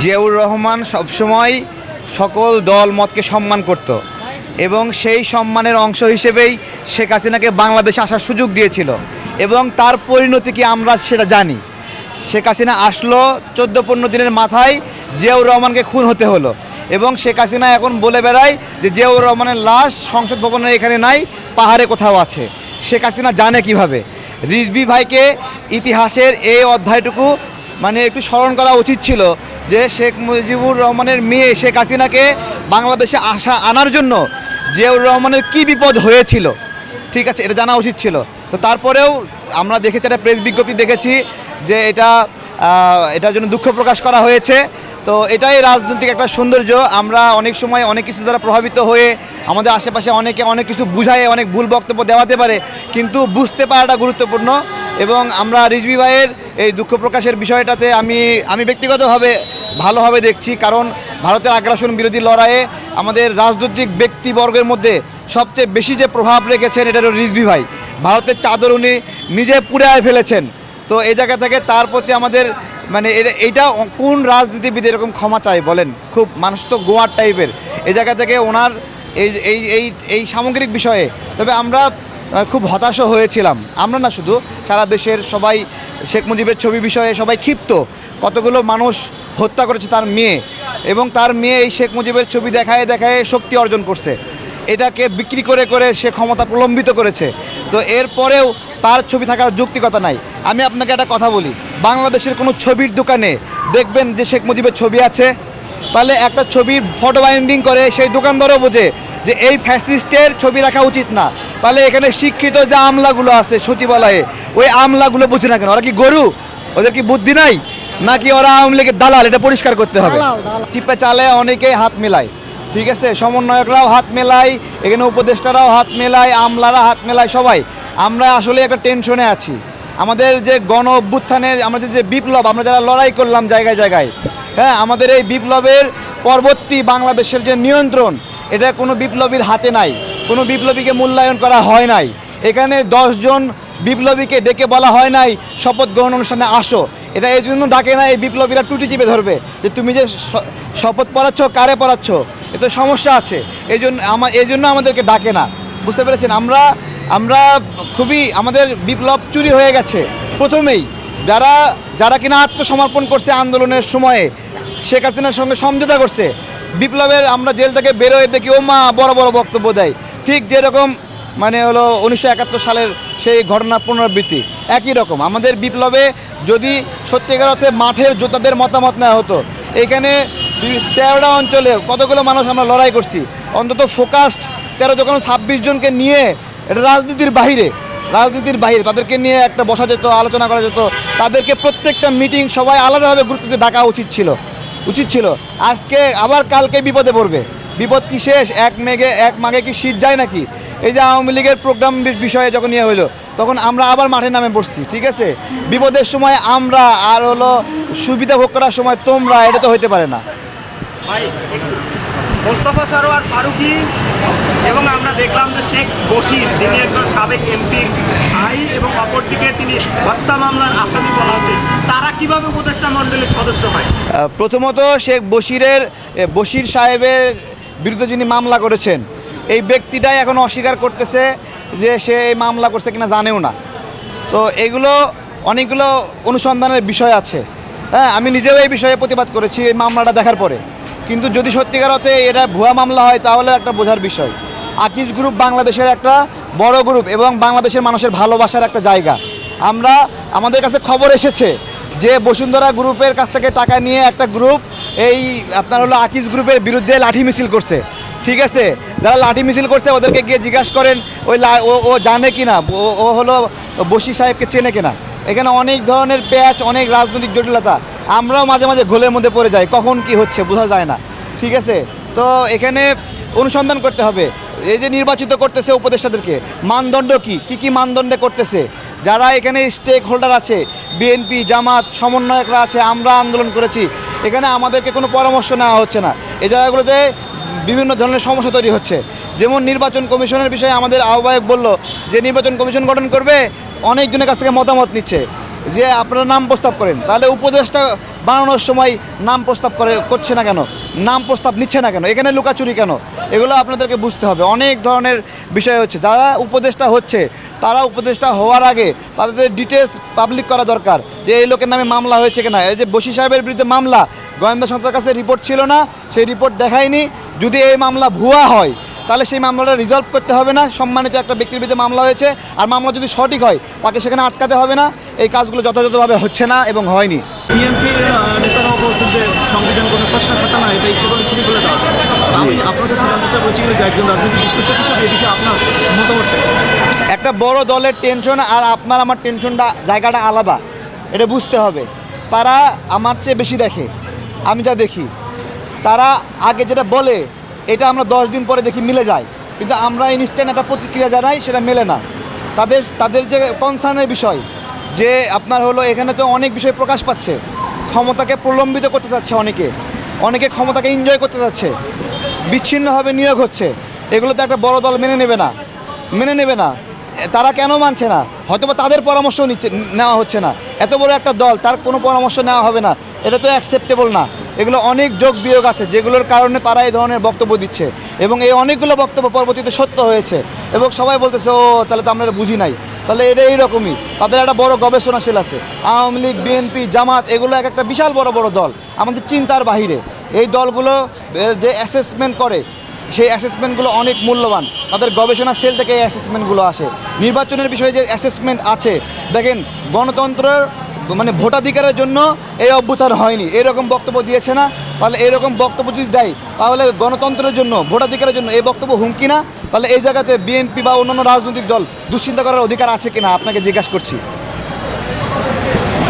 জিয়াউর রহমান সবসময় সকল দল, মতকে সম্মান করত এবং সেই সম্মানের অংশ হিসেবেই শেখ হাসিনাকে বাংলাদেশে আসার সুযোগ দিয়েছিল এবং তার পরিণতি কি আমরা সেটা জানি। শেখ হাসিনা আসলো চোদ্দ পনেরো দিনের মাথায় জিয়াউর রহমানকে খুন হতে হলো এবং শেখ হাসিনা এখন বলে বেড়ায় যে জিয়াউর রহমানের লাশ সংসদ ভবনের এখানে নাই, পাহাড়ে কোথাও আছে। শেখ হাসিনা জানে কীভাবে? রিজবি ভাইকে ইতিহাসের এই অধ্যায়টুকু মানে একটু স্মরণ করা উচিত ছিল যে শেখ মুজিবুর রহমানের মেয়ে শেখ হাসিনাকে বাংলাদেশে আসা, আনার জন্য জিয়াউর রহমানের কী বিপদ হয়েছিল, ঠিক আছে, এটা জানা উচিত ছিল। তো তারপরেও আমরা দেখেছি, একটা প্রেস বিজ্ঞপ্তি দেখেছি যে এটা এটার জন্য দুঃখ প্রকাশ করা হয়েছে। তো এটাই রাজনৈতিক একটা সৌন্দর্য। আমরা অনেক সময় অনেক কিছু দ্বারা প্রভাবিত হয়ে আমাদের আশেপাশে অনেকে অনেক কিছু বুঝায়, অনেক ভুল বক্তব্য দেওয়াতে পারে, কিন্তু বুঝতে পারাটা গুরুত্বপূর্ণ। এবং আমরা রিজভি ভাইয়ের এই দুঃখ প্রকাশের বিষয়টাতে আমি আমি ব্যক্তিগতভাবে ভালোভাবে দেখছি, কারণ ভারতের আগ্রাসন বিরোধী লড়াইয়ে আমাদের রাজনৈতিক ব্যক্তিবর্গের মধ্যে সবচেয়ে বেশি যে প্রভাব রেখেছেন এটা হলো রিজভি ভাই। ভারতের চাদর উনি নিজে পুড়ায় ফেলেছেন। তো এই জায়গা থেকে তার প্রতি আমাদের মানে এটা- কোন রাজনীতিবিদ এরকম ক্ষমা চায় বলেন? খুব মানুষ তো গোয়ার টাইপের এই জায়গা থেকে ওনার এই এই এই সামগ্রিক বিষয়ে। তবে আমরা খুব হতাশ হয়েছিলাম। আমরা না শুধু, সারা দেশের সবাই, শেখ মুজিবের ছবি বিষয়ে সবাই ক্ষিপ্ত। কতগুলো মানুষ হত্যা করেছে তার মেয়ে এবং তার মেয়ে এই শেখ মুজিবের ছবি দেখায় দেখায় শক্তি অর্জন করছে। এটাকে বিক্রি করে করে সে ক্ষমতা প্রলম্বিত করেছে। তো এরপরেও তার ছবি থাকার যৌক্তিকতা নাই। আমি আপনাকে একটা কথা বলি, বাংলাদেশের কোনো ছবির দোকানে দেখবেন যে শেখ মুজিবের ছবি আছে, তাহলে একটা ছবির ফটো বাইন্ডিং করে সেই দোকানদারও বোঝে যে এই ফ্যাসিস্টের ছবি রাখা উচিত না। তাহলে এখানে শিক্ষিত যে আমলাগুলো আছে সচিবালয়ে ওই আমলাগুলো বুঝে না কেন? ওরা কি গরু? ওদের কি বুদ্ধি নাই? নাকি ওরা আওয়ামী লীগের দালাল? এটা পরিষ্কার করতে হবে। চিপে চালে অনেকে হাত মেলায়। ঠিক আছে? সমন্বয়করাও হাত মেলায় এখানে উপদেষ্টারাও হাত মেলায় আমলারা হাত মেলায় সবাই। আমরা আসলে একটা টেনশনে আছি। আমাদের যে গণ অভ্যুত্থানের আমাদের যে বিপ্লব আমরা যারা লড়াই করলাম জায়গায় জায়গায় হ্যাঁ? আমাদের এই বিপ্লবের পরবর্তী বাংলাদেশের যে নিয়ন্ত্রণ এটা কোনো বিপ্লবীর হাতে নাই। কোনো বিপ্লবীকে মূল্যায়ন করা হয় নাই। এখানে দশজন বিপ্লবীকে ডেকে বলা হয় নাই, শপথ গ্রহণ অনুষ্ঠানে আসো। এটা এই জন্য ডাকে না, এই বিপ্লবীরা টুটি চিপে ধরবে যে তুমি যে শপথ পড়াচ্ছ, কারে পড়াচ্ছ, এ তো সমস্যা আছে। এই জন্য আমার এই জন্য আমাদেরকে ডাকে না। বুঝতে পেরেছেন? আমরা আমরা খুবই, আমাদের বিপ্লব চুরি হয়ে গেছে। প্রথমেই যারা যারা কিনা আত্মসমর্পণ করছে আন্দোলনের সময়ে, শেখ হাসিনার সঙ্গে সমঝোতা করছে, বিপ্লবের আমরা জেল থেকে বেরোয় দেখি ও মা বড় বড় বক্তব্য দেয়। ঠিক যেরকম মানে হলো উনিশশো একাত্তর সালের সেই ঘটনা পুনরাবৃত্তি, একই রকম। আমাদের বিপ্লবে যদি সত্যিকার অর্থে মাঠের যোদ্ধাদের মতামত নেওয়া হতো, এখানে তেরোটা অঞ্চলে কতগুলো মানুষ আমরা লড়াই করছি, অন্তত ফোকাসড তেরো যখন ছাব্বিশ জনকে নিয়ে এটা রাজনীতির বাহিরে, রাজনীতির বাইরে তাদেরকে নিয়ে একটা বসা যেত, আলোচনা করা যেত, তাদেরকে প্রত্যেকটা মিটিং সবাই আলাদাভাবে গুরুত্ব দিয়ে ডাকা উচিত ছিল উচিত ছিল। আজকে আবার কালকে বিপদে পড়বে। বিপদ কি শেষ? এক মেঘে এক মাঘে কি শীত যায় নাকি? এই যে আওয়ামী লীগের প্রোগ্রাম বিষয়ে যখন ইয়ে হলো তখন আমরা আবার মাঠে নামে পড়ছি ঠিক আছে? বিপদের সময় আমরা আর হলো সুবিধা ভোগ করার সময় তোমরা এটা তো হইতে পারে না। মোস্তফা সরোয়ার ফারুকি এবং আমরা দেখলাম যে শেখ বশির যিনি একজন সাবেক এমপি আই এবং অপরদিকে তিনি হত্যা মামলার আসামি বলা হচ্ছে তারা কীভাবে উপদেষ্টা মণ্ডলীর সদস্য হয়? প্রথমত শেখ বশিরের বশির সাহেবের বিরুদ্ধে যিনি মামলা করেছেন, এই ব্যক্তিটাই এখন অস্বীকার করতেছে যে সে এই মামলা করছে কিনা জানেও না। তো এগুলো অনেকগুলো অনুসন্ধানের বিষয় আছে। হ্যাঁ আমি নিজেও এই বিষয়ে প্রতিবাদ করেছি এই মামলাটা দেখার পরে। কিন্তু যদি সত্যিকার অর্থে এটা ভুয়া মামলা হয়, তাহলে একটা বোঝার বিষয়। আকিজ গ্রুপ বাংলাদেশের একটা বড় গ্রুপ এবং বাংলাদেশের মানুষের ভালোবাসার একটা জায়গা। আমরা, আমাদের কাছে খবর এসেছে যে বসুন্ধরা গ্রুপের কাছ থেকে টাকা নিয়ে একটা গ্রুপ এই আপনার হলো আকিজ গ্রুপের বিরুদ্ধে লাঠি মিছিল করছে। ঠিক আছে? যারা লাঠি মিছিল করছে, ওদেরকে গিয়ে জিজ্ঞাসা করেন, ওই ও ও জানে কিনা? ও ও হলো বশি সাহেবকে চেনে কিনা? এখানে অনেক ধরনের প্যাচ, অনেক রাজনৈতিক জটিলতা। আমরাও মাঝে মাঝে ঘোলের মধ্যে পড়ে যাই, কখন কি হচ্ছে বোঝা যায় না। ঠিক আছে? তো এখানে অনুসন্ধান করতে হবে। এই যে নির্বাচিত করতেছে উপদেষ্টাদেরকে, মানদণ্ড কি? কি কি মানদণ্ডে করতেছে? যারা এখানে স্টেক হোল্ডার আছে, বিএনপি, জামাত, সমন্বয়করা আছে, আমরা আন্দোলন করেছি। এখানে আমাদেরকে কোনো পরামর্শ নেওয়া হচ্ছে না। এই জায়গাগুলোতে বিভিন্ন ধরনের সমস্যা তৈরি হচ্ছে। যেমন নির্বাচন কমিশনের বিষয়ে আমাদের আহ্বায়ক বলল যে, নির্বাচন কমিশন গঠন করবে অনেকজনের কাছ থেকে মতামত নিচ্ছে। যে আপনারা নাম প্রস্তাব করেন, তাহলে উপদেশটা বানানোর সময় নাম প্রস্তাব করে, করছে না কেন? নাম প্রস্তাব নিচ্ছে না কেন? এখানে লুকাচুরি কেন? এগুলো আপনাদেরকে বুঝতে হবে। অনেক ধরনের বিষয় হচ্ছে। যারা উপদেষ্টা হচ্ছে, তারা উপদেষ্টা হওয়ার আগে তাদের ডিটেলস পাবলিক করা দরকার যে এই লোকের নামে মামলা হয়েছে কিনা। এই যে বসি সাহেবের বিরুদ্ধে মামলা, গোয়েন্দা সংস্থার কাছে রিপোর্ট ছিল না, সেই রিপোর্ট দেখায়নি। যদি এই মামলা ভুয়া হয় তাহলে সেই মামলাটা রিজলভ করতে হবে না। সম্মানিত একটা ব্যক্তির বিরুদ্ধে মামলা হয়েছে। আর মামলা যদি সঠিক হয় তাকে সেখানে আটকাতে হবে না। এই কাজগুলো যথাযথভাবে হচ্ছে না এবং হয়নি। বিএনপির নেতারাও বলছেন যে সংবিধান কোনো প্রশ্ন খাতা না এটা ইচ্ছে করে ছুটি করে দেওয়া আমি আপনার কাছে জানতে চাবো যে একজন রাজনৈতিক বিশ্লেষক হিসেবে এই বিষয়ে আপনার মতামতটা একটা বড় দলের টেনশন আর আপনার আমার টেনশনটা জায়গাটা আলাদা। এটা বুঝতে হবে। তারা আমার চেয়ে বেশি দেখে। আমি যা দেখি। তারা আগে যেটা বলে এটা আমরা দশ দিন পরে দেখি মিলে যায়। কিন্তু আমরা ইনস্ট্যান্ট একটা প্রতিক্রিয়া জানাই, সেটা মেলে না। তাদের তাদের যে কনসার্নের বিষয়, যে আপনার হলো এখানে তো অনেক বিষয় প্রকাশ পাচ্ছে। ক্ষমতাকে প্রলম্বিত করতে যাচ্ছে অনেকে। অনেকে ক্ষমতাকে এনজয় করতে যাচ্ছে। বিচ্ছিন্নভাবে নিয়োগ হচ্ছে। এগুলো তো একটা বড় দল মেনে নেবে না। মেনে নেবে না। তারা কেন মানছে না? হয়তোবা তাদের পরামর্শ নিচ্ছে, নেওয়া হচ্ছে না। এত বড় একটা দল, তার কোনো পরামর্শ নেওয়া হবে না। এটা তো অ্যাকসেপ্টেবল না। এগুলো অনেক যোগ বিয়োগ আছে, যেগুলোর কারণে তারা এই ধরনের বক্তব্য দিচ্ছে। এবং এই অনেকগুলো বক্তব্য পরবর্তীতে সত্য হয়েছে। এবং সবাই বলতেছে, ও, তাহলে তো আমরা বুঝি নাই। তাহলে এটা এইরকমই। তাদের একটা বড় গবেষণাশীল আছে। আওয়ামী লীগ, বিএনপি, জামাত, এগুলো এক একটা বিশাল বড় বড় দল। আমাদের চিন্তার বাহিরে। এই দলগুলো যে অ্যাসেসমেন্ট করে, সেই অ্যাসেসমেন্টগুলো অনেক মূল্যবান। তাদের গবেষণা সেল থেকে এই অ্যাসেসমেন্টগুলো আসে। নির্বাচনের বিষয়ে যে অ্যাসেসমেন্ট আছে, দেখেন, গণতন্ত্রের মানে ভোটাধিকারের জন্য এই অভ্যুত্থান হয়নি। এরকম বক্তব্য দিয়েছে না? তাহলে এরকম বক্তব্য যদি দেয়, তাহলে গণতন্ত্রের জন্য, ভোটাধিকারের জন্য এই বক্তব্য হুমকি না? তাহলে এই জায়গাতে বিএনপি বা অন্যান্য রাজনৈতিক দল দুশ্চিন্তা করার অধিকার আছে কিনা? আপনাকে জিজ্ঞাসা করছি।